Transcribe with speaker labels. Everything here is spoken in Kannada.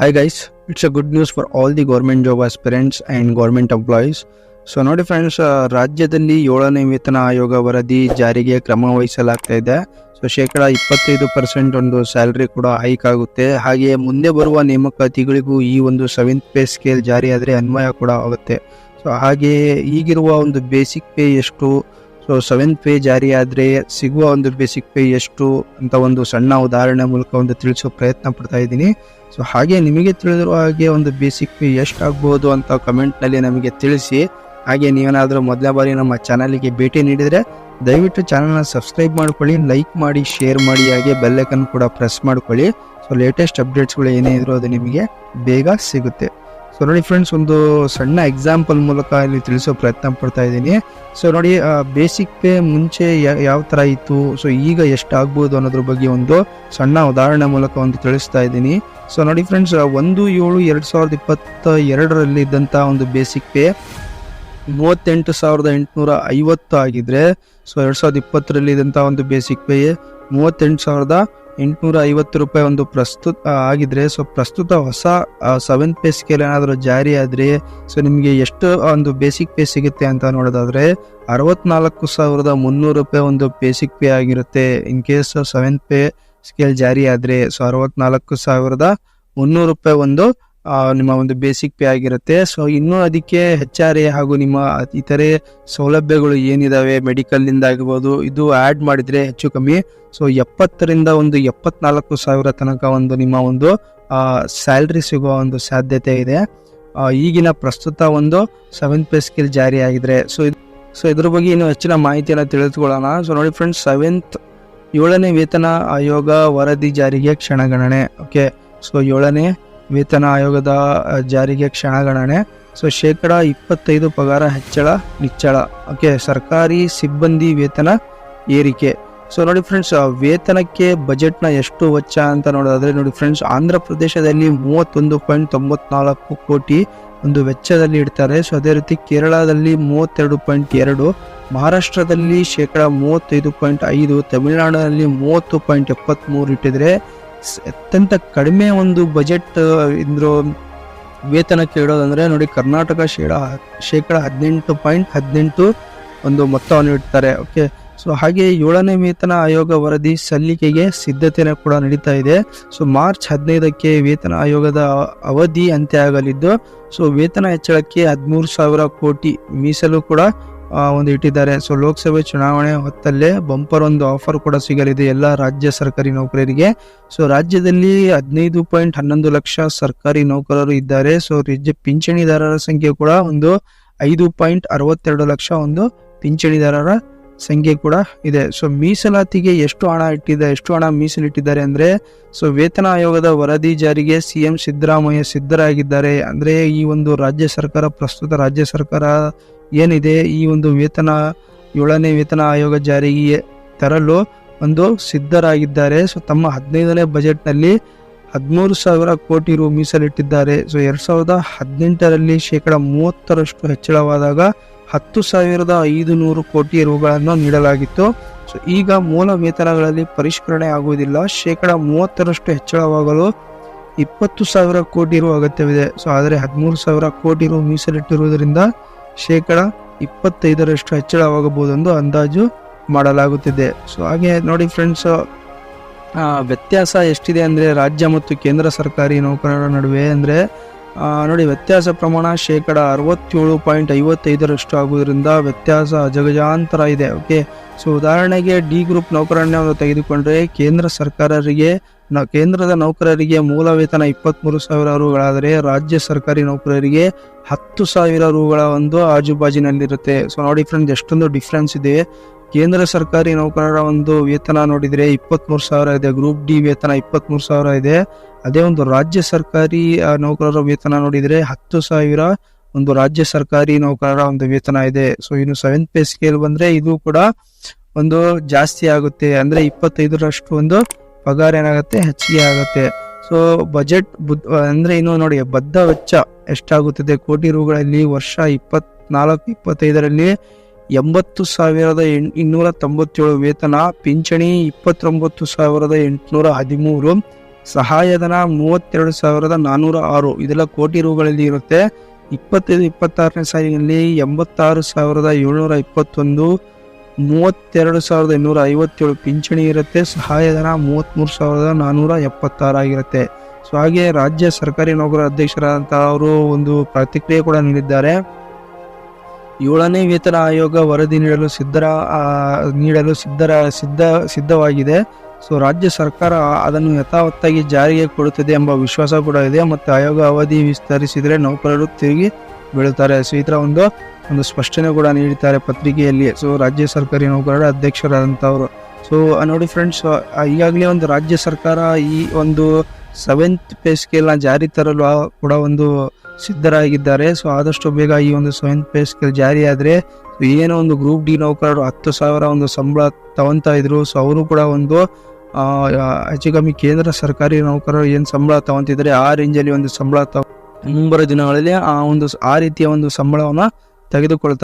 Speaker 1: Hi guys, it's a good news for all the government job aspirants and government employees. So ನೋಡಿ ಫ್ರೆಂಡ್ಸ್ ರಾಜ್ಯದಲ್ಲಿ ಏಳನೇ ವೇತನ ಆಯೋಗ ವರದಿ ಜಾರಿಗೆ ಕ್ರಮ ವಹಿಸಲಾಗ್ತಾ ಇದೆ. ಸೊ ಶೇಕಡ ಇಪ್ಪತ್ತೈದು ಪರ್ಸೆಂಟ್ ಒಂದು ಸ್ಯಾಲ್ರಿ ಕೂಡ ಹೈಕ್ ಆಗುತ್ತೆ. ಹಾಗೆಯೇ ಮುಂದೆ ಬರುವ ನೇಮಕಾತಿಗಳಿಗೂ ಈ ಒಂದು ಸೆವೆಂತ್ ಪೇ ಸ್ಕೇಲ್ ಜಾರಿ ಆದರೆ ಅನ್ವಯ ಕೂಡ ಆಗುತ್ತೆ. ಸೊ ಹಾಗೆಯೇ ಈಗಿರುವ ಒಂದು ಬೇಸಿಕ್ ಪೇ ಎಷ್ಟು ಸೊ ಸೆವೆಂತ್ ಪೇ ಜಾರಿ ಆದರೆ ಸಿಗುವ ಒಂದು ಬೇಸಿಕ್ ಪೇ ಎಷ್ಟು ಅಂತ ಒಂದು ಸಣ್ಣ ಉದಾಹರಣೆ ಮೂಲಕ ಒಂದು ತಿಳಿಸೋ ಪ್ರಯತ್ನ ಪಡ್ತಾ ಇದ್ದೀನಿ. ಸೊ ಹಾಗೆ ನಿಮಗೆ ತಿಳಿದಿರುವ ಹಾಗೆ ಒಂದು ಬೇಸಿಕ್ ಪೇ ಎಷ್ಟಾಗ್ಬೋದು ಅಂತ ಕಮೆಂಟ್ನಲ್ಲಿ ನಮಗೆ ತಿಳಿಸಿ. ಹಾಗೆ ನೀವೇನಾದರೂ ಮೊದಲ ಬಾರಿ ನಮ್ಮ ಚಾನಲಿಗೆ ಭೇಟಿ ನೀಡಿದರೆ ದಯವಿಟ್ಟು ಚಾನಲ್ನ ಸಬ್ಸ್ಕ್ರೈಬ್ ಮಾಡ್ಕೊಳ್ಳಿ ಲೈಕ್ ಮಾಡಿ ಶೇರ್ ಮಾಡಿ, ಹಾಗೆ ಬೆಲ್ಲೈಕನ್ ಕೂಡ ಪ್ರೆಸ್ ಮಾಡ್ಕೊಳ್ಳಿ. ಸೊ ಲೇಟೆಸ್ಟ್ ಅಪ್ಡೇಟ್ಸ್ಗಳು ಏನೇ ಇದ್ರೂ ಅದು ನಿಮಗೆ ಬೇಗ ಸಿಗುತ್ತೆ. ಸೊ ನೋಡಿ ಫ್ರೆಂಡ್ಸ್ ಒಂದು ಸಣ್ಣ ಎಕ್ಸಾಂಪಲ್ ಮೂಲಕ ಇಲ್ಲಿ ತಿಳಿಸೋ ಪ್ರಯತ್ನ ಪಡ್ತಾ ಇದ್ದೀನಿ. ಸೊ ನೋಡಿ ಬೇಸಿಕ್ ಪೇ ಮುಂಚೆ ಯಾವ ಥರ ಇತ್ತು? ಸೊ ಈಗ ಎಷ್ಟು ಆಗ್ಬೋದು ಅನ್ನೋದ್ರ ಬಗ್ಗೆ ಒಂದು ಸಣ್ಣ ಉದಾಹರಣೆ ಮೂಲಕ ಒಂದು ತಿಳಿಸ್ತಾ ಇದ್ದೀನಿ. ಸೊ ನೋಡಿ ಫ್ರೆಂಡ್ಸ್ ಒಂದು ಏಳು ಎರಡು ಸಾವಿರದ ಇಪ್ಪತ್ತ ಎರಡರಲ್ಲಿ ಇದ್ದಂಥ ಒಂದು ಬೇಸಿಕ್ ಪೇ ಮೂವತ್ತೆಂಟು ಸಾವಿರದ ಎಂಟುನೂರ ಐವತ್ತು ಆಗಿದ್ರೆ ಸೊ ಎರಡು ಸಾವಿರದ ಇಪ್ಪತ್ತರಲ್ಲಿ ಇದ್ದಂಥ ಒಂದು ಬೇಸಿಕ್ ಪೇ ಮೂವತ್ತೆಂಟು ಸಾವಿರದ ಎಂಟುನೂರ ಐವತ್ತು ರೂಪಾಯಿ ಒಂದು ಪ್ರಸ್ತುತ ಆಗಿದ್ರೆ ಸೊ ಪ್ರಸ್ತುತ ಹೊಸ ಸೆವೆಂತ್ ಪೇ ಸ್ಕೇಲ್ ಏನಾದರೂ ಜಾರಿ ಆದರೆ ಸೊ ನಿಮಗೆ ಎಷ್ಟು ಒಂದು ಬೇಸಿಕ್ ಪೇ ಸಿಗುತ್ತೆ ಅಂತ ನೋಡೋದಾದ್ರೆ, ಅರವತ್ನಾಲ್ಕು ಸಾವಿರದ ಮುನ್ನೂರು ರೂಪಾಯಿ ಒಂದು ಬೇಸಿಕ್ ಪೇ ಆಗಿರುತ್ತೆ. In case seventh pay scale ಜಾರಿ ಆದರೆ ಸೊ ಅರವತ್ನಾಲ್ಕು ಸಾವಿರದ ಮುನ್ನೂರು ರೂಪಾಯಿ ಒಂದು ನಿಮ್ಮ ಒಂದು ಬೇಸಿಕ್ ಪೇ ಆಗಿರುತ್ತೆ. ಸೊ ಇನ್ನೂ ಅದಕ್ಕೆ ಹೆಚ್ ಆರ್ ಎ ಹಾಗೂ ನಿಮ್ಮ ಇತರೆ ಸೌಲಭ್ಯಗಳು ಏನಿದಾವೆ? ಮೆಡಿಕಲ್ನಿಂದ ಆಗಿರ್ಬೋದು, ಇದು ಆ್ಯಡ್ ಮಾಡಿದ್ರೆ ಹೆಚ್ಚು ಕಮ್ಮಿ. ಸೊ ಎಪ್ಪತ್ತರಿಂದ ಒಂದು ಎಪ್ಪತ್ನಾಲ್ಕು ಸಾವಿರ ತನಕ ಒಂದು ನಿಮ್ಮ ಒಂದು ಸ್ಯಾಲ್ರಿ ಸಿಗುವ ಒಂದು ಸಾಧ್ಯತೆ ಇದೆ. ಈಗಿನ ಪ್ರಸ್ತುತ ಒಂದು ಸೆವೆಂತ್ ಪೇ ಸ್ಕಿಲ್ ಜಾರಿ ಆಗಿದ್ರೆ. ಸೊ ಸೊ ಇದ್ರ ಬಗ್ಗೆ ಇನ್ನೂ ಹೆಚ್ಚಿನ ಮಾಹಿತಿಯನ್ನು ತಿಳಿದುಕೊಳ್ಳೋಣ. ಸೊ ನೋಡಿ ಫ್ರೆಂಡ್ಸ್ ಸೆವೆಂತ್ ಏಳನೇ ವೇತನ ಆಯೋಗ ವರದಿ ಜಾರಿಗೆ ಕ್ಷಣಗಣನೆ. ಓಕೆ ಸೊ ಏಳನೇ ವೇತನ ಆಯೋಗದ ಜಾರಿಗೆ ಕ್ಷಣಗಣನೆ. ಸೊ, ಶೇಕಡ ಇಪ್ಪತ್ತೈದು ಪಗಾರ ಹೆಚ್ಚಳ, ನಿಚ್ಚಳ. ಓಕೆ, ಸರ್ಕಾರಿ ಸಿಬ್ಬಂದಿ ವೇತನ ಏರಿಕೆ. ಸೊ, ನೋಡಿ ಫ್ರೆಂಡ್ಸ್ ವೇತನಕ್ಕೆ ಬಜೆಟ್ನ ಎಷ್ಟು ವೆಚ್ಚ ಅಂತ ನೋಡೋದಾದ್ರೆ, ನೋಡಿ ಫ್ರೆಂಡ್ಸ್ ಆಂಧ್ರ ಪ್ರದೇಶದಲ್ಲಿ ಮೂವತ್ತೊಂದು ಪಾಯಿಂಟ್ ತೊಂಬತ್ನಾಲ್ಕು ಕೋಟಿ ಒಂದು ವೆಚ್ಚದಲ್ಲಿ ಇಡ್ತಾರೆ. ಸೊ, ಅದೇ ರೀತಿ ಕೇರಳದಲ್ಲಿ ಮೂವತ್ತೆರಡು ಪಾಯಿಂಟ್ ಎರಡು, ಮಹಾರಾಷ್ಟ್ರದಲ್ಲಿ ಶೇಕಡ ಮೂವತ್ತೈದು ಪಾಯಿಂಟ್ ಐದು ತಮಿಳುನಾಡಿನಲ್ಲಿ ಮೂವತ್ತು ಪಾಯಿಂಟ್ ಎಪ್ಪತ್ತ್ಮೂರು ಇಟ್ಟಿದ್ರೆ ಅತ್ಯಂತ ಕಡಿಮೆ ಒಂದು ಬಜೆಟ್ ಇದ್ರು ವೇತನ ಇಡೋದಂದ್ರೆ ನೋಡಿ ಕರ್ನಾಟಕ ಶೇಡ, ಶೇಕಡ ಹದಿನೆಂಟು ಪಾಯಿಂಟ್ ಹದಿನೆಂಟು ಒಂದು ಮೊತ್ತವನ್ನು ಇಡ್ತಾರೆ ಓಕೆ, ಸೊ ಹಾಗೆ ಏಳನೇ ವೇತನ ಆಯೋಗ ವರದಿ ಸಲ್ಲಿಕೆಗೆ ಸಿದ್ಧತೆಯನ್ನು ಕೂಡ ನಡೀತಾ ಇದೆ. ಸೊ ಮಾರ್ಚ್ ಹದಿನೈದಕ್ಕೆ ವೇತನ ಆಯೋಗದ ಅವಧಿ ಅಂತ್ಯ ಆಗಲಿದ್ದು, ಸೊ ವೇತನ ಹೆಚ್ಚಳಕ್ಕೆ ಹದಿಮೂರು ಸಾವಿರ ಕೋಟಿ ಮೀಸಲು ಕೂಡ ಒಂದು ಇಟ್ಟಿದ್ದಾರೆ. ಸೊ ಲೋಕಸಭೆ ಚುನಾವಣೆ ಹೊತ್ತಲ್ಲೇ ಬಂಪರ್ ಒಂದು ಆಫರ್ ಕೂಡ ಸಿಗಲಿದೆ ಎಲ್ಲ ರಾಜ್ಯ ಸರ್ಕಾರಿ ನೌಕರರಿಗೆ. ಸೊ ರಾಜ್ಯದಲ್ಲಿ ಹದಿನೈದು ಪಾಯಿಂಟ್ ಹನ್ನೊಂದು ಲಕ್ಷ ಸರ್ಕಾರಿ ನೌಕರರು ಇದ್ದಾರೆ. ಸೊ ರಾಜ್ಯ ಪಿಂಚಣಿದಾರರ ಸಂಖ್ಯೆ ಕೂಡ ಒಂದು ಐದು ಪಾಯಿಂಟ್ ಅರವತ್ತೆರಡು ಲಕ್ಷ ಒಂದು ಪಿಂಚಣಿದಾರರ ಸಂಖ್ಯೆ ಕೂಡ ಇದೆ. ಸೊ ಮೀಸಲಾತಿಗೆ ಎಷ್ಟು ಹಣ ಇಟ್ಟಿದೆ, ಎಷ್ಟು ಹಣ ಮೀಸಲಿಟ್ಟಿದ್ದಾರೆ ಅಂದರೆ ಸೊ ವೇತನ ಆಯೋಗದ ವರದಿ ಜಾರಿಗೆ ಸಿಎಂ ಸಿದ್ದರಾಮಯ್ಯ ಸಿದ್ಧರಾಗಿದ್ದಾರೆ. ಅಂದರೆ, ಈ ಒಂದು ರಾಜ್ಯ ಸರ್ಕಾರ, ಪ್ರಸ್ತುತ ರಾಜ್ಯ ಸರ್ಕಾರ ಏನಿದೆ, ಈ ಒಂದು ವೇತನ, ಏಳನೇ ವೇತನ ಆಯೋಗ ಜಾರಿಗೆ ತರಲು ಒಂದು ಸಿದ್ಧರಾಗಿದ್ದಾರೆ. ಸೊ ತಮ್ಮ ಹದಿನೈದನೇ ಬಜೆಟ್ನಲ್ಲಿ ಹದಿಮೂರು ಸಾವಿರ ಕೋಟಿ ರು ಮೀಸಲಿಟ್ಟಿದ್ದಾರೆ. ಸೊ ಎರಡು ಸಾವಿರದ ಹದಿನೆಂಟರಲ್ಲಿ ಶೇಕಡ ಮೂವತ್ತರಷ್ಟು ಹೆಚ್ಚಳವಾದಾಗ ಹತ್ತು ಸಾವಿರದ ಐದು ನೂರು ಕೋಟಿ ರುಗಳನ್ನು ನೀಡಲಾಗಿತ್ತು. ಸೊ, ಈಗ ಮೂಲ ವೇತನಗಳಲ್ಲಿ ಪರಿಷ್ಕರಣೆ ಆಗುವುದಿಲ್ಲ. ಶೇಕಡ ಮೂವತ್ತರಷ್ಟು ಹೆಚ್ಚಳವಾಗಲು ಇಪ್ಪತ್ತು ಸಾವಿರ ಕೋಟಿ ರು ಅಗತ್ಯವಿದೆ. ಸೊ, ಆದರೆ ಹದಿಮೂರು ಸಾವಿರ ಕೋಟಿ ರು ಮೀಸಲಿಟ್ಟಿರುವುದರಿಂದ ಶೇಕಡ ಇಪ್ಪತ್ತೈದರಷ್ಟು ಹೆಚ್ಚಳವಾಗಬಹುದೆಂದು ಅಂದಾಜು ಮಾಡಲಾಗುತ್ತಿದೆ. ಸೊ, ಹಾಗೆ ನೋಡಿ ಫ್ರೆಂಡ್ಸ್ ವ್ಯತ್ಯಾಸ ಎಷ್ಟಿದೆ ಅಂದರೆ ರಾಜ್ಯ ಮತ್ತು ಕೇಂದ್ರ ಸರ್ಕಾರಿ ನೌಕರರ ನಡುವೆ ಅಂದರೆ ನೋಡಿ, ವ್ಯತ್ಯಾಸ ಪ್ರಮಾಣ ಶೇಕಡ ಅರವತ್ತೇಳು ಪಾಯಿಂಟ್ ಐವತ್ತೈದರಷ್ಟು ಆಗುವುದರಿಂದ ವ್ಯತ್ಯಾಸ ಜಗಜಾಂತರ ಇದೆ, ಓಕೆ? ಸೊ ಉದಾಹರಣೆಗೆ ಡಿ ಗ್ರೂಪ್ ಒಂದು ತೆಗೆದುಕೊಂಡ್ರೆ ಕೇಂದ್ರ ಸರ್ಕಾರರಿಗೆ ಕೇಂದ್ರದ ನೌಕರರಿಗೆ ಮೂಲ ವೇತನ ಇಪ್ಪತ್ತ್ಮೂರು ಸಾವಿರ ರುಗಳಾದರೆ ರಾಜ್ಯ ಸರ್ಕಾರಿ ನೌಕರರಿಗೆ ಹತ್ತು ಸಾವಿರ ರುಗಳ ಒಂದು ಆಜುಬಾಜಿನಲ್ಲಿರುತ್ತೆ. ಸೊ ನೋಡಿ ಫ್ರೆಂಡ್ಸ್ ಎಷ್ಟೊಂದು ಡಿಫ್ರೆನ್ಸ್ ಇದೆ. ಕೇಂದ್ರ ಸರ್ಕಾರಿ ನೌಕರರ ಒಂದು ವೇತನ ನೋಡಿದ್ರೆ ಇಪ್ಪತ್ತ್ಮೂರು ಸಾವಿರ ಇದೆ ಗ್ರೂಪ್ ಡಿ ವೇತನ ಇಪ್ಪತ್ತ್ಮೂರು ಸಾವಿರ ಇದೆ. ಅದೇ ಒಂದು ರಾಜ್ಯ ಸರ್ಕಾರಿ ನೌಕರರ ವೇತನ ನೋಡಿದ್ರೆ ಹತ್ತು ಸಾವಿರ ಒಂದು ರಾಜ್ಯ ಸರ್ಕಾರಿ ನೌಕರರ ಒಂದು ವೇತನ ಇದೆ. ಸೊ ಇನ್ನು ಸೆವೆಂತ್ ಪೇ ಸ್ಕೇಲ್ ಬಂದ್ರೆ ಇದು ಕೂಡ ಒಂದು ಜಾಸ್ತಿ ಆಗುತ್ತೆ. ಅಂದ್ರೆ ಇಪ್ಪತ್ತೈದರಷ್ಟು ಒಂದು ಪಗಾರ ಏನಾಗುತ್ತೆ? ಹೆಚ್ಚಿಗೆ ಆಗುತ್ತೆ. ಸೊ ಬಜೆಟ್ ಬುದ್, ಅಂದ್ರೆ ಇನ್ನು ನೋಡಿ, ಬದ್ಧ ವೆಚ್ಚ ಎಷ್ಟಾಗುತ್ತದೆ? ಕೋಟಿ ರೂಗಳಲ್ಲಿ ವರ್ಷ ಇಪ್ಪತ್ನಾಲ್ಕು, ಇಪ್ಪತ್ತೈದರಲ್ಲಿ ಎಂಬತ್ತು ಸಾವಿರದ ಎಣ್ ಇನ್ನೂರ ತೊಂಬತ್ತೇಳು ವೇತನ, ಪಿಂಚಣಿ ಇಪ್ಪತ್ತೊಂಬತ್ತು ಸಾವಿರದ ಎಂಟುನೂರ ಹದಿಮೂರು, ಸಹಾಯಧನ ಮೂವತ್ತೆರಡು ಸಾವಿರದ ನಾನ್ನೂರ ಆರು. ಇದೆಲ್ಲ ಕೋಟಿ ರೂಗಳಲ್ಲಿ ಇರುತ್ತೆ. ಇಪ್ಪತ್ತೈದು, ಇಪ್ಪತ್ತಾರನೇ ಸಾಲಿನಲ್ಲಿ ಎಂಬತ್ತಾರು ಸಾವಿರದ ಏಳ್ನೂರ ಇಪ್ಪತ್ತೊಂದು, ಮೂವತ್ತೆರಡು ಸಾವಿರದ ಇನ್ನೂರ ಐವತ್ತೇಳು ಪಿಂಚಣಿ ಇರುತ್ತೆ. ಸಹಾಯಧನ ಮೂವತ್ತ್ಮೂರು ಸಾವಿರದ ನಾನ್ನೂರ ಎಪ್ಪತ್ತಾರು ಆಗಿರುತ್ತೆ. ಸೊ ಹಾಗೆ ರಾಜ್ಯ ಸರ್ಕಾರಿ ನೌಕರ ಅಧ್ಯಕ್ಷರಾದಂಥ ಅವರು ಒಂದು ಪ್ರತಿಕ್ರಿಯೆ ಕೂಡ ನೀಡಿದ್ದಾರೆ. ಏಳನೇ ವೇತನ ಆಯೋಗ ವರದಿ ನೀಡಲು ಸಿದ್ಧರ ನೀಡಲು ಸಿದ್ಧರ, ಸಿದ್ಧ, ಸಿದ್ಧವಾಗಿದೆ. ಸೊ, ರಾಜ್ಯ ಸರ್ಕಾರ ಅದನ್ನು ಯಥಾವತ್ತಾಗಿ ಜಾರಿಗೆ ಕೊಡುತ್ತದೆ ಎಂಬ ವಿಶ್ವಾಸ ಕೂಡ ಇದೆ. ಮತ್ತು ಆಯೋಗ ಅವಧಿ ವಿಸ್ತರಿಸಿದರೆ ನೌಕರರು ತಿರುಗಿ ಬೀಳುತ್ತಾರೆ. ಸೊ, ಈ ಥರ ಒಂದು ಒಂದು ಸ್ಪಷ್ಟನೆ ಕೂಡ ನೀಡಿದ್ದಾರೆ ಪತ್ರಿಕೆಯಲ್ಲಿ. ಸೊ, ರಾಜ್ಯ ಸರ್ಕಾರಿ ನೌಕರರ ಅಧ್ಯಕ್ಷರಾದಂಥವರು. ಸೊ ನೋಡಿ ಫ್ರೆಂಡ್ಸ್ ಈಗಾಗಲೇ ಒಂದು ರಾಜ್ಯ ಸರ್ಕಾರ ಈ ಒಂದು ಸೆವೆಂತ್ ಪೇ ಸ್ಕೇಲ್ನ ಜಾರಿ ತರಲು ಕೂಡ ಒಂದು ಸಿದ್ಧರಾಗಿದ್ದಾರೆ. ಸೊ ಆದಷ್ಟು ಬೇಗ ಈ ಒಂದು ಸೆವೆಂತ್ ಪೇ ಸ್ಕೇಲ್ ಜಾರಿಯಾದರೆ ಏನೋ ಒಂದು ಗ್ರೂಪ್ ಡಿ ನೌಕರರು ಹತ್ತು ಸಾವಿರ ಒಂದು ಸಂಬಳ ತಗೊಂತಾ ಇದ್ರು. ಸೊ ಅವರು ಕೂಡ ಒಂದು ಹೆಚ್ಚು ಕಮ್ಮಿ ಕೇಂದ್ರ ಸರ್ಕಾರಿ ನೌಕರರು ಏನು ಸಂಬಳ ತಗೊಂತಿದ್ದಾರೆ, ಆ ರೇಂಜಲ್ಲಿ ಒಂದು ಸಂಬಳ ತಗೊ ಮುಂಬರೋ ದಿನಗಳಲ್ಲಿ ಆ ಒಂದು, ಆ ರೀತಿಯ ಒಂದು ಸಂಬಳವನ್ನು ತೆಗೆದುಕೊಳ್ತಾರೆ